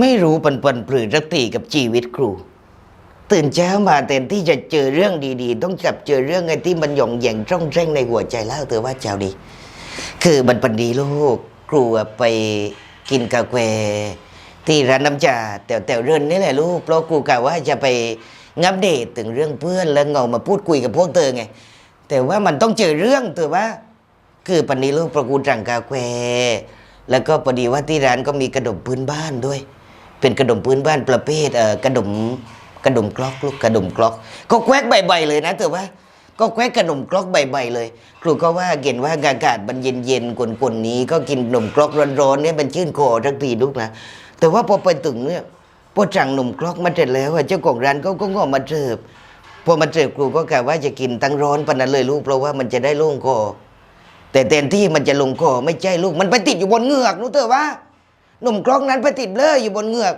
ไม่รู้ปันปันปรือรักตีกับชีวิตครู ตื่นเช้ามาแทนที่จะเจอเรื่องดีๆ ต้องกลับเจอเรื่องไอ้ที่มันหย่องแย่งจ้องแจ้งในหัวใจแล้วเธอว่าเจ้าดี คือบันปันดีลูกครูไปกินกาแฟที่ร้านน้ำชาแต่แต่เรื่องนี้แหละลูกเพราะครูกะว่าจะไปงับเดตถึงเรื่องเพื่อนแล้วเงามาพูดคุยกับพวกเธอไง แต่ว่ามันต้องเจอเรื่องเธอว่า คือปันนี้ลูกประกูจังกาแฟแล้วก็พอดีว่าที่ร้านก็มีกระดมพื้นบ้านด้วย เป็นกระดมพื้นบ้านประเภทเอ่อกระดมกระดมกลอกลูกกระดมกลอก ก็แควกใบๆเลยนะเธอว่า ก็แควกกระดมกลอกใบๆเลย ครูก็ว่าเห็นว่าอากาศมันเย็นๆกวนๆนี้ ก็กินขนมกลอกร้อนๆเนี่ยมันชื่นคอทักทีลูกนะแต่ว่าพอไปถึงเนี่ยพอสั่งขนมกลอกมาเสร็จแล้วเจ้าของร้านเขาก็งอมาเสิร์ฟพอมาเสิร์ฟครูก็กะว่าจะกินตั้งร้อนปนนั้นเลยลูกเพราะว่ามันจะได้โล่งคอแต่แทนที่มันจะลงคอไม่ใช่ลูกมันไปติดอยู่บนเหงือกรู้เถอะว่า หนุ่มกล้องนั้นไปติดเลยอยู่บนเหงือก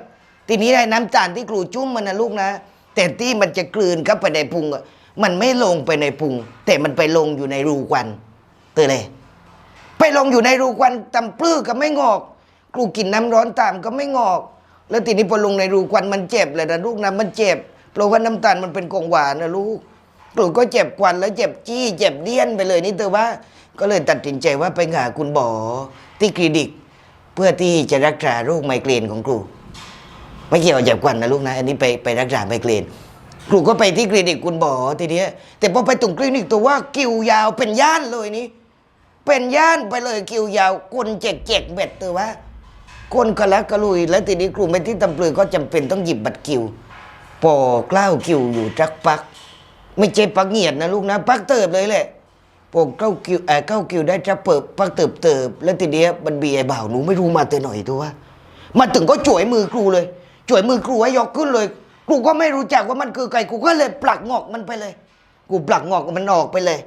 ทีนี้ได้น้ำตาลที่ครูจุ้มมันนะลูกนะ แต่ที่มันจะกลืนเข้าไปในพุงอะมันไม่ลงไปในพุง แต่มันไปลงอยู่ในรูควันเตอเลย ไปลงอยู่ในรูควันตำปลื้อก็ไม่งอกครูกินน้ำร้อนตามก็ไม่งอก แล้วทีนี้พอลงในรูควันมันเจ็บเลยนะลูกนะมันเจ็บเพราะว่าน้ำตาลมันเป็นของหวานนะลูกครูก็เจ็บควันแล้วเจ็บจี้ เจ็บเดี้ยนไปเลยนี่เธอว่า ก็เลยตัดสินใจว่าไปหาคุณหมอที่คลินิก เพื่อที่จะรักษาโรคไมเกรนของครู ไม่เกี่ยวกับเจ็บควันนะลูกนะ อันนี้ไปไปรักษาไมเกรนครูก็ไปที่คลินิกคุณหมอทีเนี้ย แต่พอไปตรงคลินิกตัวว่าคิวยาวเป็นย่านเลยนี่เป็นย่านไปเลยคิวยาวคนเจ็กเจ็กเบ็ดตัวว่าคนกระลักกระลุย แล้วทีนี้ครูไม่ที่ตำปลือก็จำเป็นต้องหยิบบัตรคิวปอกล้าวคิวอยู่จักปัก ไม่ใช่ปักเหงียดนะลูกนะ ปักเติบเลยแหละ ปกเข้าคิวเออเข้าคิวได้จักเปิบปักเติบเติบ แล้วทีเนี้ยมันบีไอ้บ่าวหนูไม่รู้มาแต่หน่อยตัวว่ามาถึงก็จ่วยมือครูเลยจ่วยมือครูให้ยกขึ้นเลยครูก็ไม่รู้จักว่ามันคือใครครูก็เลยปลักงอกมันไปเลยกูปลักงอกมันออกไปเลย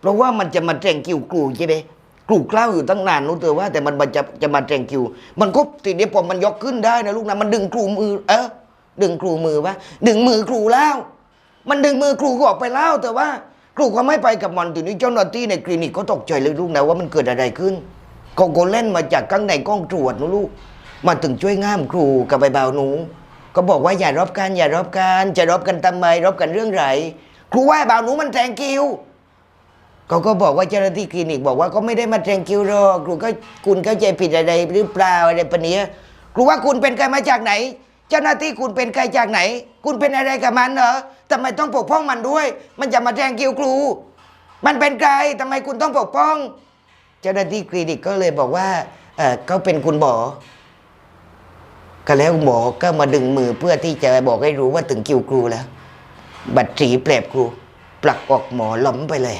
เพราะว่ามันจะมาแจงคิวครูใช่ไหมครูกล้าวอยู่ตั้งนานนู้นเถอว่าแต่มันมันจะจะมาแจงคิว มันก็ทีนี้พอมันยกขึ้นได้นะลูกนะมันดึงครูมือ เออดึงครูมือวะดึงมือครูแล้ว มันดึงมือครูก็ออกไปแล้วแต่ว่า ครูก็ไม่ไปกับมันทีนี้เจ้าหน้าที่ในคลินิกก็ตกใจเลยลูกนะว่ามันเกิดอะไรขึ้นเขาก็เล่นมาจากข้างในกล้องตรวจนะลูก มาถึงช่วยง่ามครูกับใบเบาหนู ก็บอกว่าอย่ารบกันอย่ารบกันจะรบกันทำไมรบกันเรื่องไรครูว่าไอ้บ่าหนูมันแทงคิวเขาก็บอกว่าเจ้าหน้าที่คลินิกบอกว่าเขาไม่ได้มาแทงคิวหรอกครูก็คุณเข้าใจผิดอะไรหรือเปล่าอะไรปะเนี้ยครูว่าคุณเป็นใครมาจากไหน เจ้าหน้าที่คุณเป็นใครจากไหน คุณเป็นอะไรกับมันเหรอทำไมต้องปกป้องมันด้วย มันจะมาแทงคิวครู มันเป็นใครทำไมคุณต้องปกป้อง เจ้าหน้าที่คลินิกก็เลยบอกว่าเออเขาเป็นคุณหมอก็แล้วหมอก็มาดึงมือเพื่อที่จะบอกให้รู้ว่าถึงคิวครูแล้ว บัตรสีแปลบครูปลักออกหมอล้มไปเลย